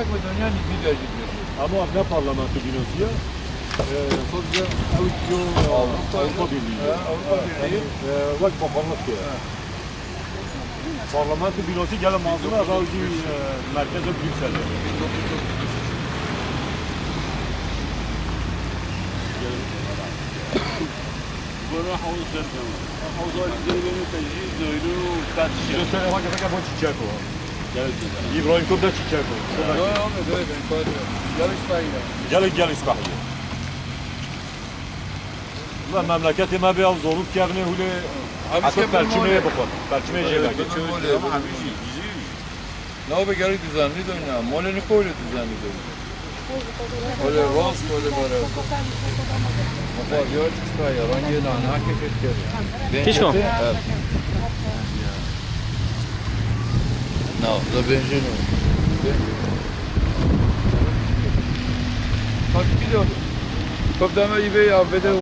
tak ve dünyanın bir derece Ama ne parlamento binosu ya? Ee, sadece Avrupa, Avrupa, Avrupa Birliği. Avrupa Birliği. Ee, bak bakanlık ya. Parlamento binosu gelin mağazına Avrupa merkezi Brüksel'de. Bana havuz verdim. Havuz aydınlarını tecrüz döylü tartışıyor. Göster hakikaten bu çiçek o. İbrahim Kurt da o. Yok yok böyle ben koydum. Yarış payıyla. Gelin gel İspanya'ya. Ulan memleketime bir zorluk yerine hule sen perçimeye bakın. Perçimeye Evet, cevap. geçiyor öyle. Ne yapı gerek düzenli dönüyor. Moleni koyuyor düzenli dönüyor. Öyle rast öyle böyle. Bak yarış payı. Ben ana hakikaten geliyor. Hiç mi? Evet. No, the benzin o. Kaç kilo? Bey, abi de